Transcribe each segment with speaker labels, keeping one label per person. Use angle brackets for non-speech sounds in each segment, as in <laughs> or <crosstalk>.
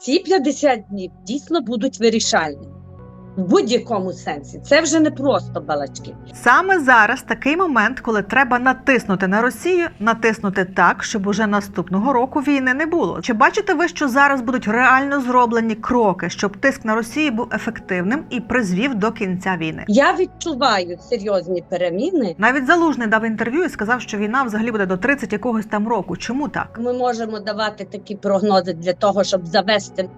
Speaker 1: ці 50 днів дійсно будуть вирішальними в будь-якому сенсі. Це вже не просто балачки.
Speaker 2: Саме зараз такий момент, коли треба натиснути на Росію, натиснути так, щоб уже наступного року війни не було. Чи бачите ви, що зараз будуть реально зроблені кроки, щоб тиск на Росію був ефективним і призвів до кінця війни?
Speaker 1: Я відчуваю серйозні переміни.
Speaker 2: Навіть залужний дав інтерв'ю і сказав, що війна взагалі буде до 30 якогось там року. Чому так?
Speaker 1: Ми можемо давати такі прогнози для того, щоб завести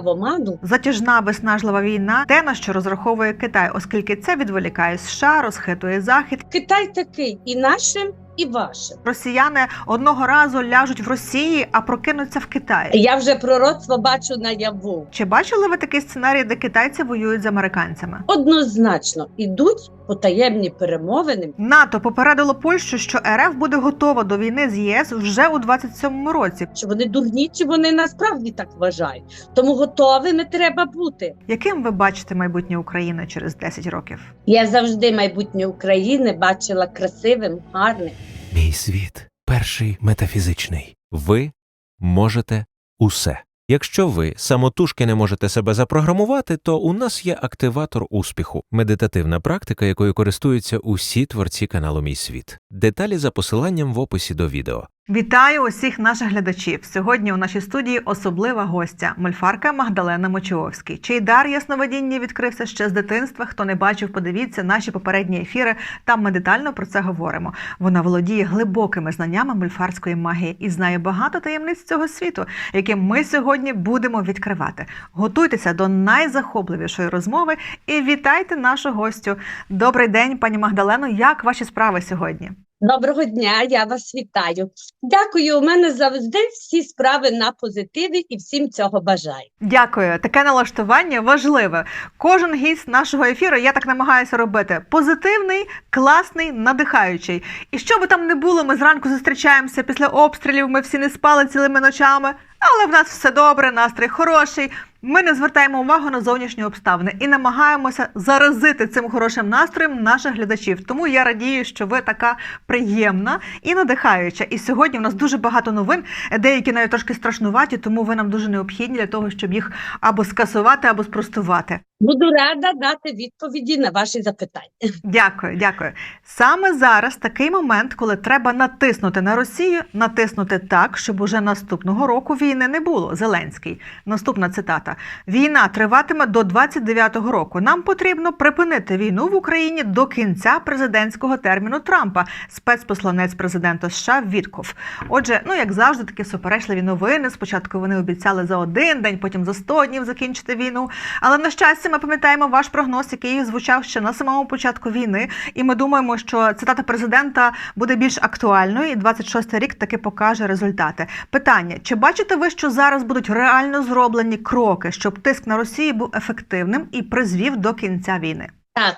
Speaker 1: в оману.
Speaker 2: Затяжна виснажлива війна, те на що розраховує Китай, оскільки це відволікає США, розхитує захід.
Speaker 1: Китай такий і нашим, і вашим.
Speaker 2: Росіяни одного разу ляжуть в Росії, а прокинуться в Китаї.
Speaker 1: Я вже пророцтво бачу наяву.
Speaker 2: Чи бачили ви такий сценарій, де китайці воюють з американцями?
Speaker 1: Однозначно ідуть потаємні перемовини.
Speaker 2: НАТО попередило Польщу, що РФ буде готова до війни з ЄС вже у 27-му році.
Speaker 1: Чи вони дурні, чи вони насправді так вважають? Тому готовими треба бути.
Speaker 2: Яким ви бачите майбутнє України через 10 років?
Speaker 1: Я завжди майбутнє України бачила красивим, гарним.
Speaker 3: Мій світ перший метафізичний. Ви можете усе. Якщо ви самотужки не можете себе запрограмувати, то у нас є активатор успіху, медитативна практика, якою користуються усі творці каналу Мій світ. Деталі за посиланням в описі до відео.
Speaker 2: Вітаю усіх наших глядачів. Сьогодні у нашій студії особлива гостя мольфарка Магдалена Мочовський, чий дар ясновидіння відкрився ще з дитинства. Хто не бачив, подивіться наші попередні ефіри. Там ми детально про це говоримо. Вона володіє глибокими знаннями мольфарської магії і знає багато таємниць цього світу, які ми сьогодні будемо відкривати. Готуйтеся до найзахопливішої розмови і вітайте нашу гостю. Добрий день, пані Магдалено. Як ваші справи сьогодні?
Speaker 1: Доброго дня, я вас вітаю. Дякую. У мене завжди всі справи на позитиві і всім цього бажаю.
Speaker 2: Дякую. Таке налаштування важливе. Кожен гість нашого ефіру, я так намагаюся робити. Позитивний, класний, надихаючий. І що би там не було, ми зранку зустрічаємося після обстрілів, ми всі не спали цілими ночами, але в нас все добре, настрій хороший. Ми не звертаємо увагу на зовнішні обставини і намагаємося заразити цим хорошим настроєм наших глядачів. Тому я радію, що ви така приємна і надихаюча. І сьогодні у нас дуже багато новин, деякі навіть трошки страшнуваті, тому ви нам дуже необхідні для того, щоб їх або скасувати, або спростувати.
Speaker 1: Буду рада дати відповіді на ваші запитання.
Speaker 2: Дякую, дякую. Саме зараз такий момент, коли треба натиснути на Росію, натиснути так, щоб уже наступного року війни не було. Зеленський. Наступна цитата: війна триватиме до 29-го року. Нам потрібно припинити війну в Україні до кінця президентського терміну Трампа. Спецпосланець президента США Вітков. Отже, ну як завжди, такі суперечливі новини. Спочатку вони обіцяли за один день, потім за 100 днів закінчити війну. Але на щастя, ми пам'ятаємо ваш прогноз, який звучав ще на самому початку війни. І ми думаємо, що цитата президента буде більш актуальною, і 26-й рік таки покаже результати. Питання: чи бачите ви, що зараз будуть реально зроблені кроки, щоб тиск на Росію був ефективним і призвів до кінця війни?
Speaker 1: Так,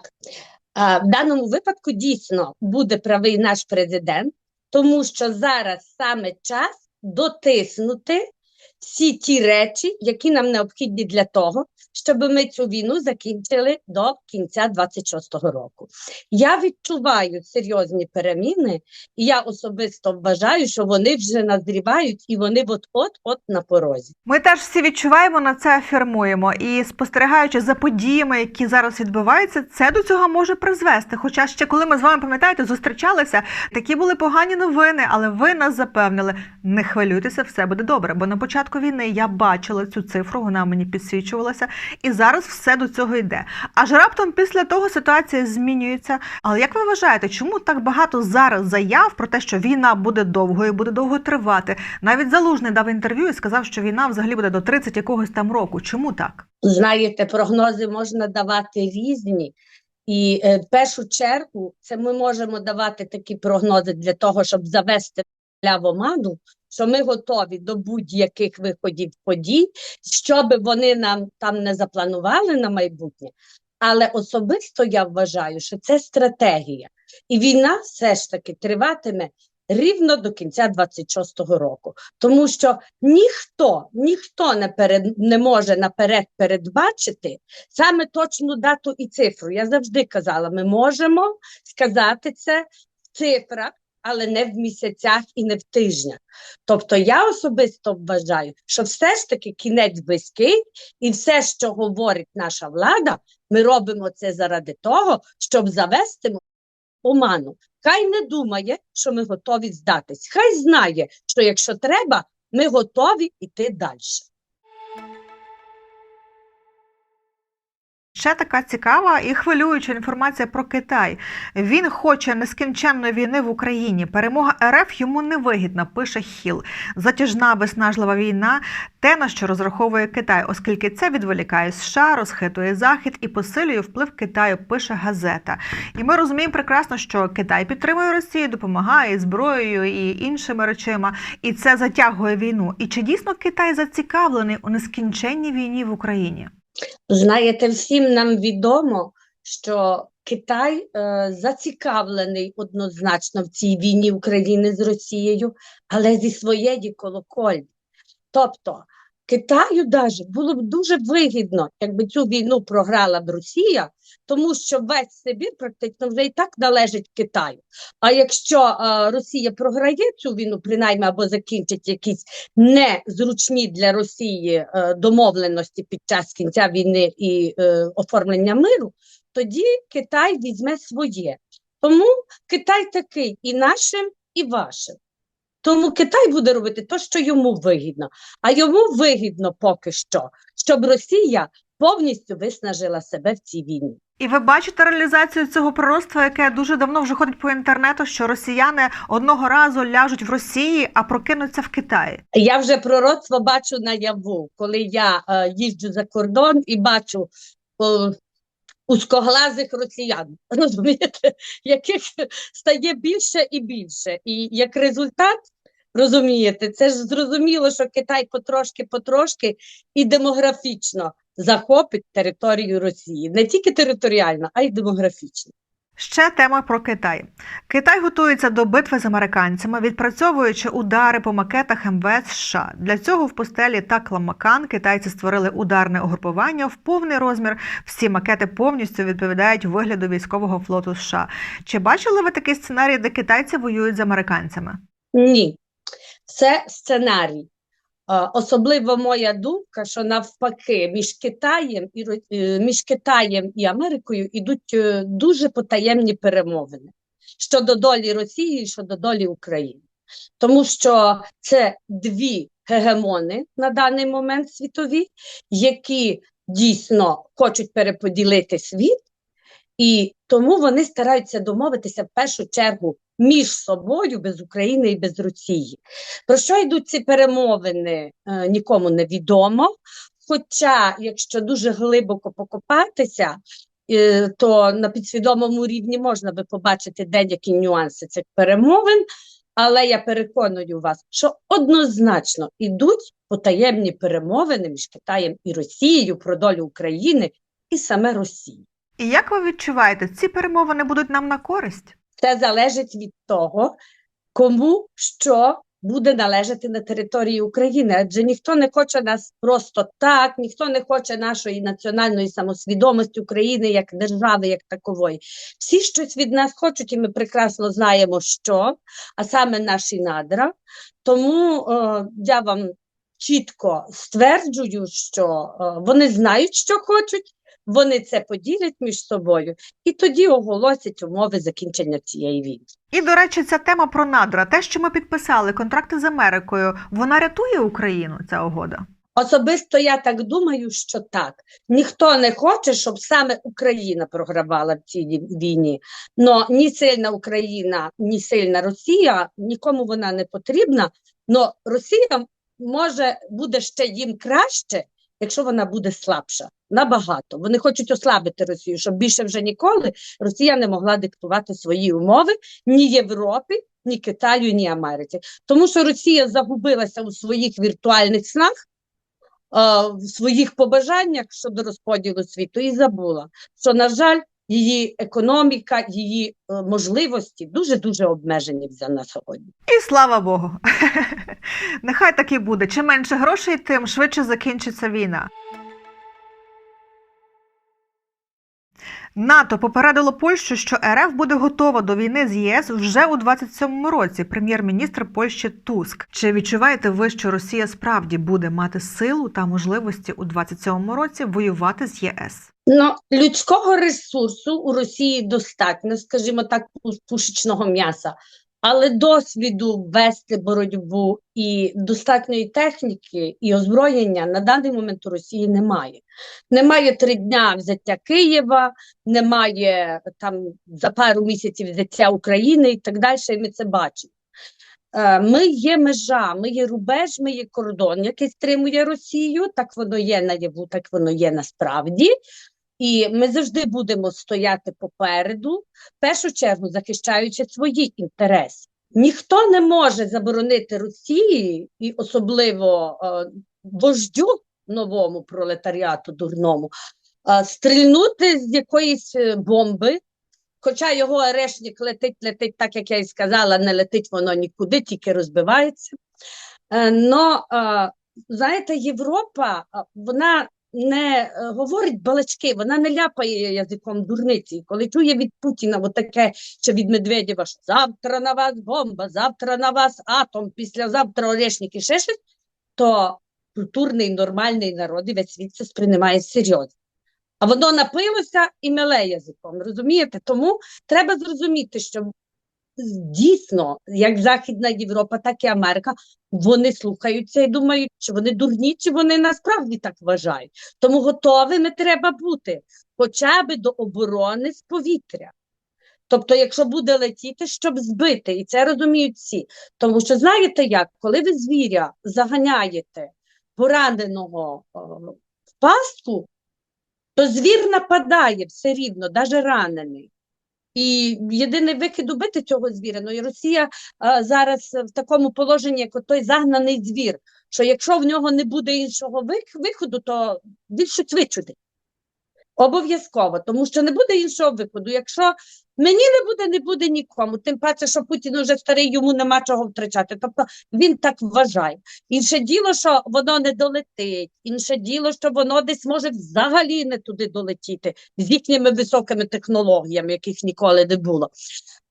Speaker 1: в даному випадку дійсно буде правий наш президент, тому що зараз саме час дотиснути всі ті речі, які нам необхідні для того, щоб ми цю війну закінчили до кінця 26-го року. Я відчуваю серйозні переміни, і я особисто вважаю, що вони вже назрівають і вони от-от-от на порозі.
Speaker 2: Ми теж всі відчуваємо на це афірмуємо. І спостерігаючи за подіями, які зараз відбуваються, це до цього може призвести. Хоча ще коли ми з вами пам'ятаєте, зустрічалися, такі були погані новини, але ви нас запевнили, не хвилюйтеся, все буде добре. Бо на початку війни я бачила цю цифру, вона мені підсвічувалася, і зараз все до цього йде. Аж раптом після того ситуація змінюється. Але як ви вважаєте, чому так багато зараз заяв про те, що війна буде довгою, буде довго тривати? Навіть залужний дав інтерв'ю і сказав, що війна взагалі буде до 30 якогось там року. Чому так?
Speaker 1: Знаєте, прогнози можна давати різні. І е, в першу чергу це ми можемо давати такі прогнози для того, щоб завести в оману, що ми готові до будь-яких виходів подій, що би вони нам там не запланували на майбутнє. Але особисто я вважаю, що це стратегія. І війна все ж таки триватиме рівно до кінця 26-го року. Тому що ніхто, ніхто не, перед, не може наперед передбачити саме точну дату і цифру. Я завжди казала, ми можемо сказати це в цифрах, але не в місяцях і не в тижнях. Тобто я особисто вважаю, що все ж таки кінець близький, і все, що говорить наша влада, ми робимо це заради того, щоб завести оману. Хай не думає, що ми готові здатись. Хай знає, що якщо треба, ми готові йти далі.
Speaker 2: Ще така цікава і хвилююча інформація про Китай. Він хоче нескінченної війни в Україні. Перемога РФ йому невигідна, пише Хіл. Затяжна виснажлива війна те, на що розраховує Китай, оскільки це відволікає США, розхитує Захід і посилює вплив Китаю, пише газета. І ми розуміємо прекрасно, що Китай підтримує Росію, допомагає зброєю і іншими речима, і це затягує війну. І чи дійсно Китай зацікавлений у нескінченній війні в Україні?
Speaker 1: Знаєте, всім нам відомо, що Китай е, зацікавлений однозначно в цій війні України з Росією, але зі своєї колокольні. Тобто Китаю даже було б дуже вигідно, якби цю війну програла б Росія, тому що весь Сибір практично вже і так належить Китаю. А якщо е, Росія програє цю війну, принаймні або закінчить якісь незручні для Росії е, домовленості під час кінця війни і е, оформлення миру, тоді Китай візьме своє. Тому Китай такий і нашим, і вашим. Тому Китай буде робити те, що йому вигідно. А йому вигідно поки що, щоб Росія повністю виснажила себе в цій війні.
Speaker 2: І ви бачите реалізацію цього пророцтва, яке дуже давно вже ходить по інтернету, що росіяни одного разу ляжуть в Росії, а прокинуться в Китаї.
Speaker 1: Я вже пророцтво бачу наяву, коли я е, їжджу за кордон і бачу е, узкоглазих росіян, <laughs> розумієте, яких стає більше і більше. І як результат, розумієте, це ж зрозуміло, що Китай потрошки-потрошки і демографічно захопить територію Росії, не тільки територіально, а й демографічно.
Speaker 2: Ще тема про Китай. Китай готується до битви з американцями, відпрацьовуючи удари по макетах МВС США. Для цього в постелі Такламакан китайці створили ударне угрупування в повний розмір. Всі макети повністю відповідають вигляду військового флоту США. Чи бачили ви такий сценарій, де китайці воюють з американцями?
Speaker 1: Ні, це сценарій. Е, Особливо моя думка, що навпаки між Китаєм і е, між Китаєм і Америкою йдуть е, дуже потаємні перемовини щодо долі Росії щодо долі України. Тому що це дві гегемони на даний момент світові, які дійсно хочуть переподілити світ, і тому вони стараються домовитися в першу чергу між собою без України і без Росії. Про що йдуть ці перемовини, е, нікому не відомо. Хоча, якщо дуже глибоко покопатися, е, то на підсвідомому рівні можна би побачити деякі нюанси цих перемовин, але я переконую вас, що однозначно йдуть потаємні перемовини між Китаєм і Росією про долю України і саме Росії.
Speaker 2: І як ви відчуваєте, ці перемовини будуть нам на користь?
Speaker 1: Це залежить від того, кому що буде належати на території України. Адже ніхто не хоче нас просто так, ніхто не хоче нашої національної самосвідомості України як держави, як такової. Всі щось від нас хочуть, і ми прекрасно знаємо, що, а саме наші надра. Тому е, я вам чітко стверджую, що е, вони знають, що хочуть. Вони це поділять між собою і тоді оголосять умови закінчення цієї війни.
Speaker 2: І, до речі, ця тема про надра, те, що ми підписали контракти з Америкою, вона рятує Україну, ця угода.
Speaker 1: Особисто я так думаю, що так. Ніхто не хоче, щоб саме Україна програвала в цій війні. Но ні сильна Україна, ні сильна Росія, нікому вона не потрібна. Но Росія може буде ще їм краще, якщо вона буде слабша. Набагато. Вони хочуть ослабити Росію, щоб більше вже ніколи Росія не могла диктувати свої умови ні Європі, ні Китаю, ні Америці. Тому що Росія загубилася у своїх віртуальних снах, е, в своїх побажаннях щодо розподілу світу і забула, що, на жаль, її економіка, її е, можливості дуже-дуже обмежені вже на сьогодні.
Speaker 2: І слава Богу. <laughs> Нехай так і буде. Чим менше грошей, тим швидше закінчиться війна. НАТО попередило Польщу, що РФ буде готова до війни з ЄС вже у 27-му році. Прем'єр-міністр Польщі Туск. Чи відчуваєте ви, що Росія справді буде мати силу та можливості у 27-му році воювати з ЄС?
Speaker 1: Ну, людського ресурсу у Росії достатньо, скажімо так, пушечного м'яса, але досвіду вести боротьбу і достатньої техніки і озброєння на даний момент у Росії немає. Немає три дня взяття Києва, немає там за пару місяців взяття України і так далі. І ми це бачимо. Е, Ми є межа, ми є рубеж, ми є кордон, який стримує Росію. Так воно є наяву, так воно є насправді. І ми завжди будемо стояти попереду, в першу чергу захищаючи свої інтереси. Ніхто не може заборонити Росії, і особливо е, вождю новому пролетаріату дурному, е, стрільнути з якоїсь е, бомби. Хоча його арешник летить, летить, так як я і сказала, не летить воно нікуди, тільки розбивається. Е, но, е, знаєте, Європа, е, вона не е, говорить балачки, вона не ляпає язиком дурниці. Коли чує від Путіна таке, чи від Медведєва, що завтра на вас бомба, завтра на вас атом, післязавтра орешник і ще щось, то культурний, нормальний народ і весь світ це сприймає серйозно. А воно напилося і меле язиком, розумієте? Тому треба зрозуміти, що дійсно, як Західна Європа, так і Америка, вони слухаються і думають, чи вони дурні, чи вони насправді так вважають. Тому готовими треба бути хоча б до оборони з повітря. Тобто, якщо буде летіти, щоб збити, і це розуміють всі. Тому що знаєте як, коли ви звіря заганяєте пораненого е, в пастку, то звір нападає все рівно, навіть ранений. І єдиний викид убити цього звіра. Ну і Росія а, зараз в такому положенні, як той загнаний звір, що якщо в нього не буде іншого вих- виходу, то він щось вичудить. Обов'язково, тому що не буде іншого виходу. Якщо мені не буде, не буде нікому. Тим паче, що Путін уже старий, йому нема чого втрачати. Тобто він так вважає. Інше діло, що воно не долетить, інше діло, що воно десь може взагалі не туди долетіти з їхніми високими технологіями, яких ніколи не було.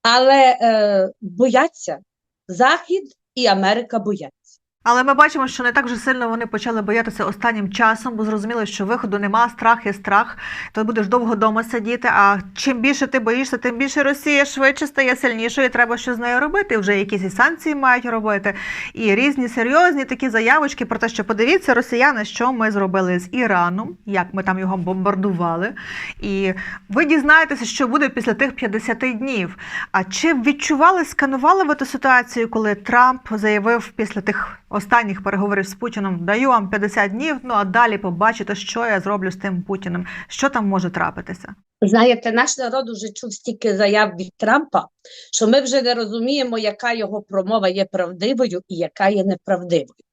Speaker 1: Але е, бояться Захід і Америка бояться.
Speaker 2: Але ми бачимо, що не так вже сильно вони почали боятися останнім часом, бо зрозуміли, що виходу нема, страх є страх. То будеш довго вдома сидіти. А чим більше ти боїшся, тим більше Росія швидше стає сильнішою. і Треба щось з нею робити. Вже якісь і санкції мають робити, і різні серйозні такі заявочки про те, що подивіться, росіяни, що ми зробили з Іраном, як ми там його бомбардували. І ви дізнаєтеся, що буде після тих 50 днів. А чи відчували, сканували ви ту ситуацію, коли Трамп заявив після тих останніх переговорів з Путіном, даю вам 50 днів, ну а далі побачите, що я зроблю з тим Путіним, що там може трапитися.
Speaker 1: Знаєте, наш народ уже чув стільки заяв від Трампа, що ми вже не розуміємо, яка його промова є правдивою і яка є неправдивою.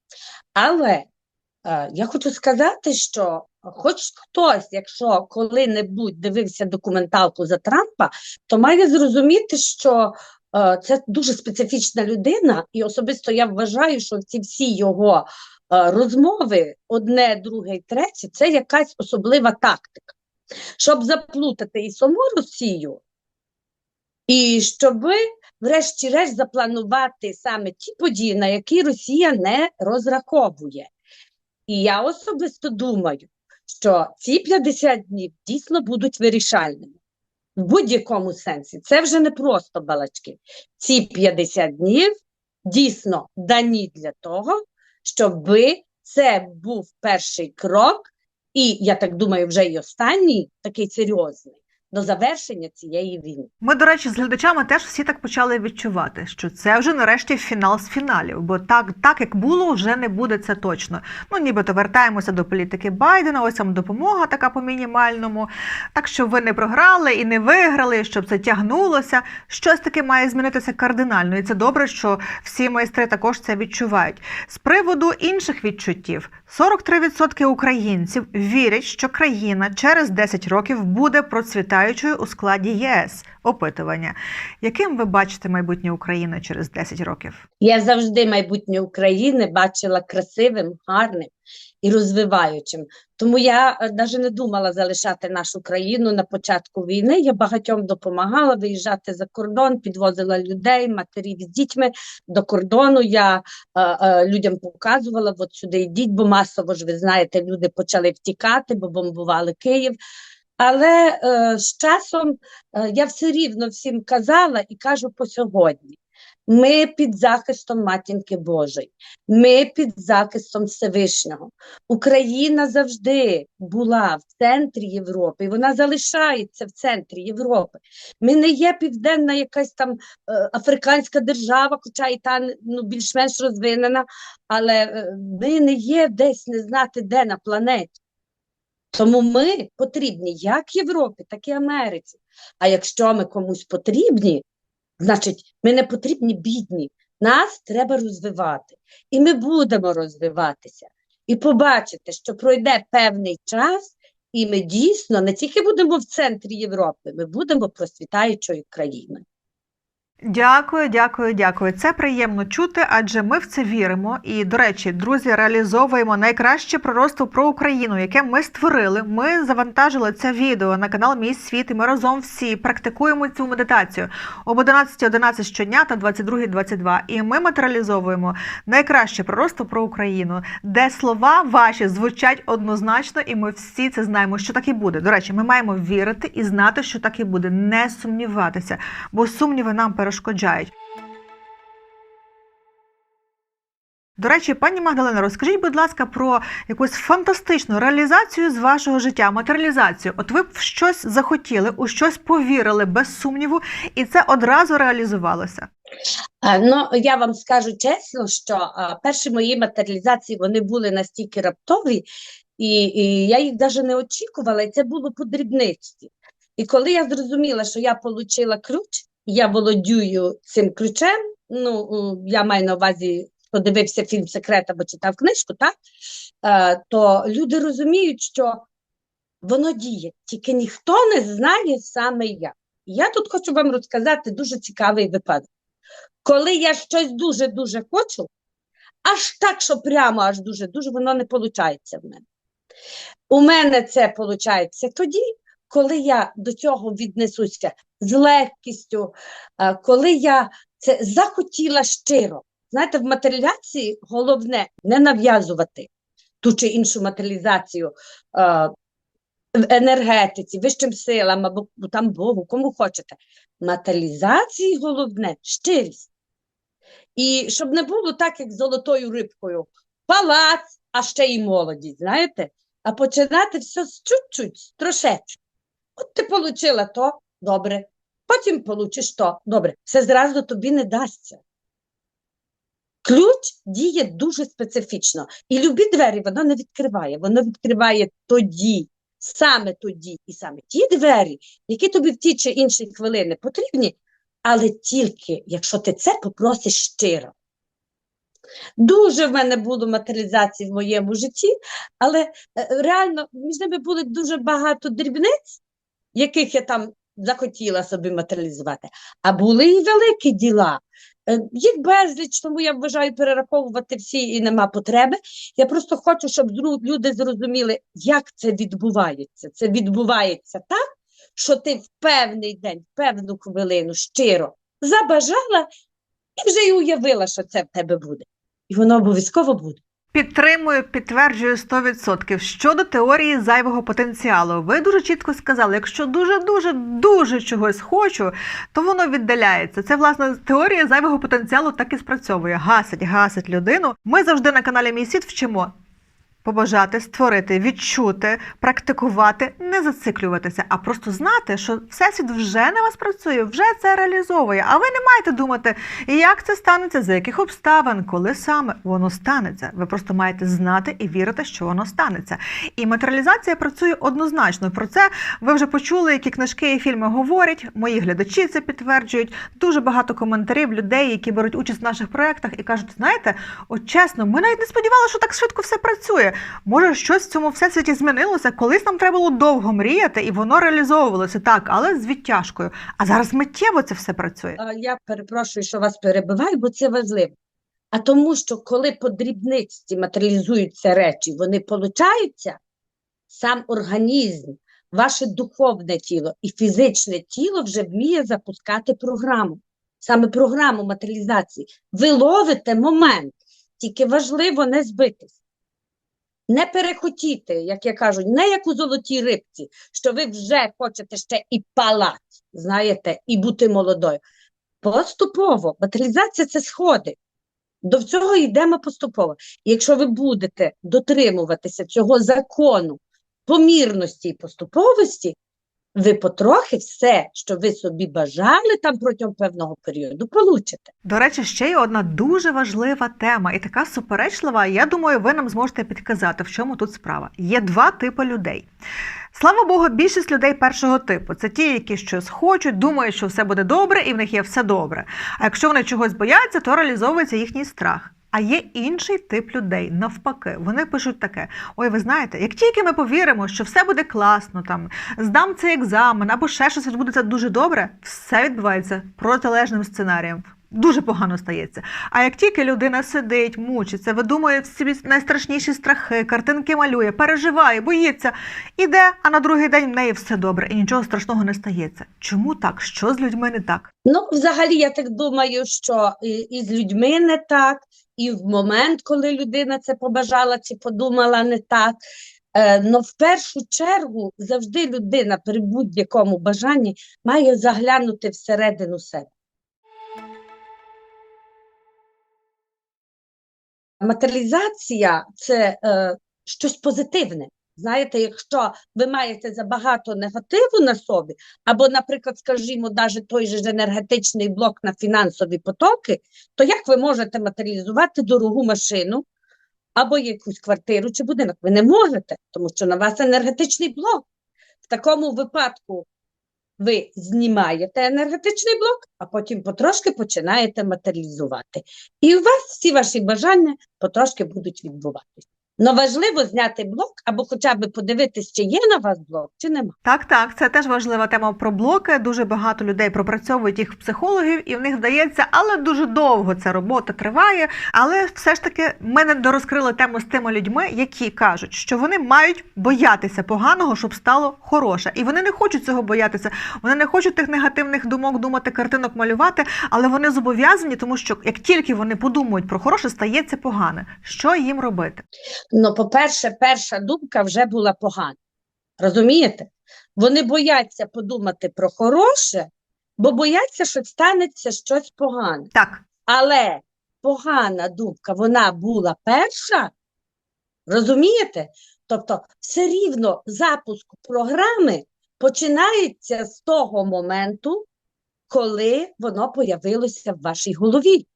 Speaker 1: Але е, я хочу сказати, що хоч хтось, якщо коли-небудь дивився документалку за Трампа, то має зрозуміти, що це дуже специфічна людина, і особисто я вважаю, що ці всі його е, розмови, одне, друге і третє, це якась особлива тактика щоб заплутати і саму Росію, і щоб, врешті-решт, запланувати саме ті події, на які Росія не розраховує. І я особисто думаю, що ці 50 днів дійсно будуть вирішальними. В будь-якому сенсі. Це вже не просто балачки. Ці 50 днів дійсно дані для того, щоб це був перший крок і я так думаю, вже й останній такий серйозний до завершення цієї війни.
Speaker 2: Ми, до речі, з глядачами теж всі так почали відчувати, що це вже нарешті фінал з фіналів, бо так, так як було, вже не буде це точно. Ну, нібито вертаємося до політики Байдена, ось вам допомога така по мінімальному. Так що ви не програли і не виграли, щоб це тягнулося. Щось таке має змінитися кардинально, і це добре, що всі майстри також це відчувають. З приводу інших відчуттів, 43% українців вірять, що країна через 10 років буде процвітаючою у складі ЄС. Опитування. Яким ви бачите майбутнє України через 10 років?
Speaker 1: Я завжди майбутнє України бачила красивим, гарним. і розвиваючим. Тому я навіть не думала залишати нашу країну на початку війни. Я багатьом допомагала виїжджати за кордон, підвозила людей, матерів з дітьми до кордону. Я е, е, людям показувала, от сюди йдіть, бо масово ж ви знаєте, люди почали втікати, бо бомбували Київ. Але е, з часом е, я все рівно всім казала і кажу по сьогодні. Ми під захистом матінки Божої, ми під захистом Всевишнього. Україна завжди була в центрі Європи, і вона залишається в центрі Європи. Ми не є південна якась там е, африканська держава, хоча і та ну, більш-менш розвинена, але е, ми не є десь не знати де на планеті. Тому ми потрібні як Європі, так і Америці. А якщо ми комусь потрібні, значить, ми не потрібні бідні. Нас треба розвивати. І ми будемо розвиватися. І побачите, що пройде певний час, і ми дійсно не тільки будемо в центрі Європи, ми будемо процвітаючою країною.
Speaker 2: Дякую, дякую, дякую. Це приємно чути, адже ми в це віримо. І, до речі, друзі, реалізовуємо найкраще пророцтво про Україну, яке ми створили. Ми завантажили це відео на канал Мій світ, і ми разом всі практикуємо цю медитацію об 11.11 11 щодня та 22.22. І ми матеріалізовуємо найкраще пророцтво про Україну, де слова ваші звучать однозначно, і ми всі це знаємо, що так і буде. До речі, ми маємо вірити і знати, що так і буде, не сумніватися, бо сумніви нам перешкоджають. До речі, пані Магдалена, розкажіть, будь ласка, про якусь фантастичну реалізацію з вашого життя, матеріалізацію. От ви в щось захотіли, у щось повірили без сумніву, і це одразу реалізувалося.
Speaker 1: Ну, я вам скажу чесно, що перші мої матеріалізації вони були настільки раптові, і, і я їх навіть не очікувала, і це було по дрібниці. І коли я зрозуміла, що я отримала ключ, я володію цим ключем, ну, я маю на увазі, подивився фільм Секрет або читав книжку, так? Е, то люди розуміють, що воно діє, тільки ніхто не знає саме я. І Я тут хочу вам розказати дуже цікавий випадок. Коли я щось дуже-дуже хочу, аж так, що прямо аж дуже-дуже, воно не виходить в мене. У мене це виходить тоді, коли я до цього віднесуся з легкістю, е, коли я це захотіла щиро. Знаєте, в матеріалізації головне не нав'язувати ту чи іншу матеріалізацію е, в енергетиці, вищим силам або там Богу, кому хочете. Матеріалізації головне щирість. І щоб не було так, як з золотою рибкою. Палац, а ще й молодість, знаєте? А починати все з чуть-чуть, з трошечку. От ти отримала то, добре. Потім получиш то, добре. Все зразу тобі не дасться. Ключ діє дуже специфічно. І любі двері воно не відкриває. Воно відкриває тоді, саме тоді і саме ті двері, які тобі в ті чи інші хвилини потрібні, але тільки, якщо ти це попросиш щиро. Дуже в мене було матеріалізацій в моєму житті, але е, реально між ними було дуже багато дрібниць, яких я там захотіла собі матеріалізувати. А були і великі діла. Е, Їх безліч, тому я вважаю перераховувати всі і нема потреби. Я просто хочу, щоб люди зрозуміли, як це відбувається. Це відбувається так, що ти в певний день, в певну хвилину щиро забажала і вже й уявила, що це в тебе буде. І воно обов'язково буде.
Speaker 2: Підтримую, підтверджую 100%. Щодо теорії зайвого потенціалу, ви дуже чітко сказали, якщо дуже, дуже, дуже чогось хочу, то воно віддаляється. Це власне теорія зайвого потенціалу так і спрацьовує. Гасить, гасить людину. Ми завжди на каналі Мій світ вчимо. Побажати, створити, відчути, практикувати, не зациклюватися, а просто знати, що всесвіт вже на вас працює, вже це реалізовує. А ви не маєте думати, як це станеться, за яких обставин, коли саме воно станеться. Ви просто маєте знати і вірити, що воно станеться. І матеріалізація працює однозначно. Про це ви вже почули, які книжки і фільми говорять. Мої глядачі це підтверджують. Дуже багато коментарів людей, які беруть участь в наших проєктах і кажуть: знаєте, от чесно, ми навіть не сподівалися, що так швидко все працює. Може, щось в цьому всесвіті змінилося. Колись нам треба було довго мріяти, і воно реалізовувалося так, але з відтяжкою. А зараз миттєво це все працює.
Speaker 1: Я перепрошую, що вас перебиваю, бо це важливо. А тому, що коли по дрібниці матеріалізуються речі, вони получаються, сам організм, ваше духовне тіло і фізичне тіло вже вміє запускати програму. Саме програму матеріалізації. Ви ловите момент, тільки важливо не збитись. Не перехотіти, як я кажу, не як у золотій рибці, що ви вже хочете ще і палати, знаєте, і бути молодою. Поступово. Матеріалізація це сходи. До цього йдемо поступово. Якщо ви будете дотримуватися цього закону помірності і поступовості, ви потрохи все, що ви собі бажали там протягом певного періоду, получите.
Speaker 2: До речі, ще є одна дуже важлива тема і така суперечлива. Я думаю, ви нам зможете підказати, в чому тут справа. Є два типи людей. Слава Богу, більшість людей першого типу це ті, які щось хочуть, думають, що все буде добре, і в них є все добре. А якщо вони чогось бояться, то реалізовується їхній страх. А є інший тип людей, навпаки, вони пишуть таке: ой, ви знаєте, як тільки ми повіримо, що все буде класно, там здам цей екзамен або ще щось відбудеться дуже добре, все відбувається протилежним сценарієм. Дуже погано стається. А як тільки людина сидить, мучиться, видумує собі найстрашніші страхи, картинки малює, переживає, боїться, іде, а на другий день в неї все добре і нічого страшного не стається. Чому так? Що з людьми не так?
Speaker 1: Ну, взагалі, я так думаю, що і з людьми не так, і в момент, коли людина це побажала чи подумала не так. Е, но в першу чергу завжди людина при будь-якому бажанні має заглянути всередину себе. Матеріалізація це е, щось позитивне. Знаєте, якщо ви маєте забагато негативу на собі, або, наприклад, скажімо, навіть той же енергетичний блок на фінансові потоки, то як ви можете матеріалізувати дорогу машину або якусь квартиру чи будинок? Ви не можете, тому що на вас енергетичний блок. В такому випадку ви знімаєте енергетичний блок, а потім потрошки починаєте матеріалізувати. І у вас всі ваші бажання потрошки будуть відбуватися. Но важливо зняти блок або хоча б подивитись, чи є на вас блок, чи нема.
Speaker 2: Так, так, це теж важлива тема про блоки. Дуже багато людей пропрацьовують їх в психологів, і в них вдається, але дуже довго ця робота триває. Але все ж таки ми не дорозкрили тему з тими людьми, які кажуть, що вони мають боятися поганого, щоб стало хороше. І вони не хочуть цього боятися. Вони не хочуть тих негативних думок, думати, картинок малювати, але вони зобов'язані, тому що як тільки вони подумають про хороше, стається погане. Що їм робити?
Speaker 1: Ну, по-перше, перша думка вже була погана. Розумієте? Вони бояться подумати про хороше, бо бояться, що станеться щось погане.
Speaker 2: Так,
Speaker 1: Але погана думка, вона була перша. Розумієте? Тобто, все рівно запуск програми починається з того моменту, коли воно появилося в вашій голові.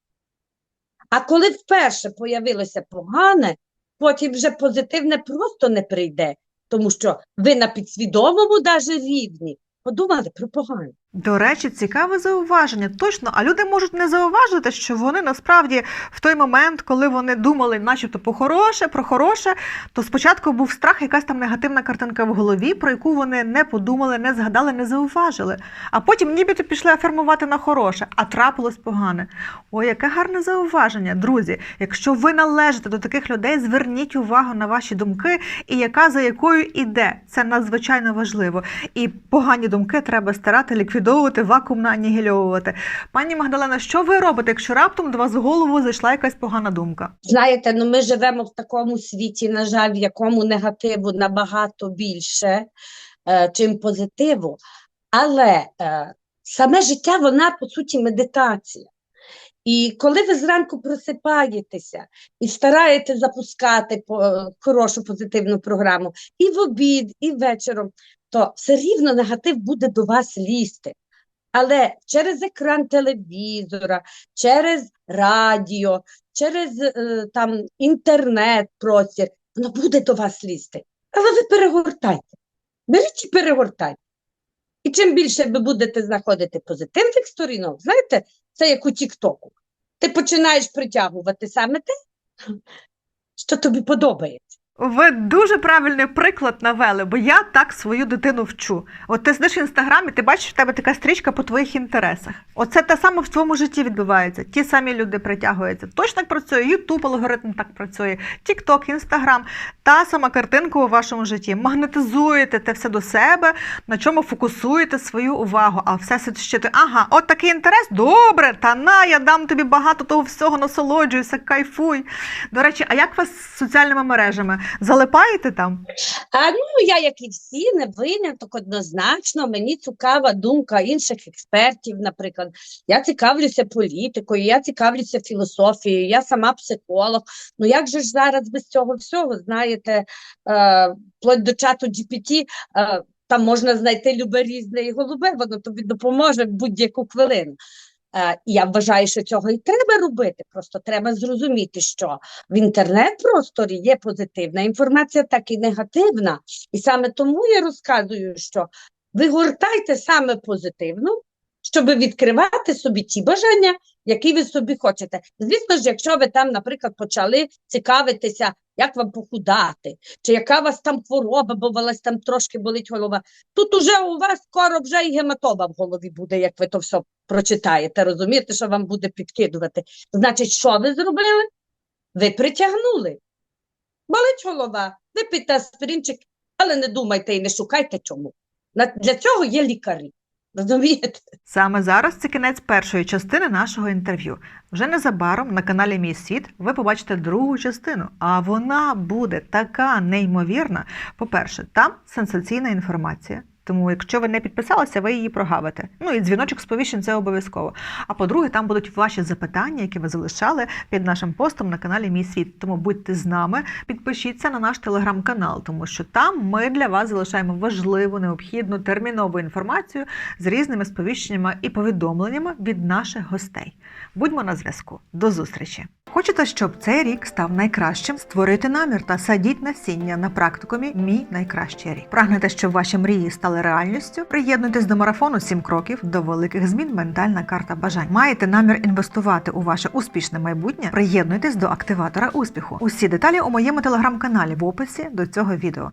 Speaker 1: А коли вперше появилося погане, потім вже позитивне просто не прийде, тому що ви на підсвідомому навіть рівні подумали про погане.
Speaker 2: До речі, цікаве зауваження. Точно, а люди можуть не зауважити, що вони насправді в той момент, коли вони думали, начебто по хороше, про хороше, то спочатку був страх, якась там негативна картинка в голові, про яку вони не подумали, не згадали, не зауважили. А потім нібито пішли афірмувати на хороше, а трапилось погане. Ой, яке гарне зауваження, друзі. Якщо ви належите до таких людей, зверніть увагу на ваші думки і яка за якою іде. Це надзвичайно важливо. І погані думки треба старати ліквідувати, вакуумно анігільовувати. Пані Магдалена, що ви робите, якщо раптом до вас в голову зайшла якась погана думка?
Speaker 1: Знаєте, ну ми живемо в такому світі, на жаль, в якому негативу набагато більше, е, чим позитиву. Але е, саме життя, вона по суті медитація. І коли ви зранку просипаєтеся і стараєтесь запускати е, хорошу позитивну програму і в обід, і вечором, то все рівно негатив буде до вас лізти. Але через екран телевізора, через радіо, через е, там інтернет простір, воно буде до вас лізти. Але ви перегортайте. Беріть і перегортайте. І чим більше ви будете знаходити позитивних сторінок, знаєте, це як у Тіктоку. Ти починаєш притягувати саме те, що тобі подобається.
Speaker 2: Ви дуже правильний приклад навели, бо я так свою дитину вчу. От ти сидиш в інстаграмі, ти бачиш, в тебе така стрічка по твоїх інтересах. Оце те саме в твоєму житті відбувається. Ті самі люди притягуються. Точно так працює, Ютуб алгоритм так працює, Тікток, Інстаграм. Та сама картинка у вашому житті. Магнетизуєте те все до себе, на чому фокусуєте свою увагу, а все сидите, ага, от такий інтерес, добре, та на, я дам тобі багато того всього, насолоджуйся, кайфуй. До речі, а як вас з соціальними мережами? Залипаєте там?
Speaker 1: А ну я, як і всі, не виняток однозначно. Мені цікава думка інших експертів. Наприклад, я цікавлюся політикою, я цікавлюся філософією, я сама психолог. Ну як же ж зараз без цього всього, знаєте, е, вплоть до чату GPT, е, там можна знайти любе різне і голубе, воно тобі допоможе в будь-яку хвилину. Е, я вважаю, що цього і треба робити. Просто треба зрозуміти, що в інтернет-просторі є позитивна інформація, так і негативна. І саме тому я розказую, що ви гортайте саме позитивну, щоб відкривати собі ті бажання, які ви собі хочете. Звісно ж, якщо ви там, наприклад, почали цікавитися, як вам похудати, чи яка у вас там хвороба, бо у вас там трошки болить голова. Тут уже у вас скоро вже і гематома в голові буде, як ви то все прочитаєте. Розумієте, що вам буде підкидувати. Значить, що ви зробили? Ви притягнули. Болить голова, випийте аспіринчик, але не думайте і не шукайте чому. Для цього є лікарі. Розумієте?
Speaker 2: Саме зараз це кінець першої частини нашого інтерв'ю. Вже незабаром на каналі Мій світ ви побачите другу частину, а вона буде така неймовірна. По-перше, там сенсаційна інформація. Тому, якщо ви не підписалися, ви її прогавите. Ну і дзвіночок сповіщень це обов'язково. А по-друге, там будуть ваші запитання, які ви залишали під нашим постом на каналі Мій світ. Тому будьте з нами, підпишіться на наш телеграм-канал, тому що там ми для вас залишаємо важливу, необхідну, термінову інформацію з різними сповіщеннями і повідомленнями від наших гостей. Будьмо на зв'язку. До зустрічі! Хочете, щоб цей рік став найкращим? Створити намір та садіть насіння на практикумі Мій найкращий рік. Прагнете, щоб ваші мрії стали реальністю? Приєднуйтесь до марафону «7 кроків до великих змін. Ментальна карта бажань. Маєте намір інвестувати у ваше успішне майбутнє? Приєднуйтесь до активатора успіху. Усі деталі у моєму телеграм-каналі в описі до цього відео.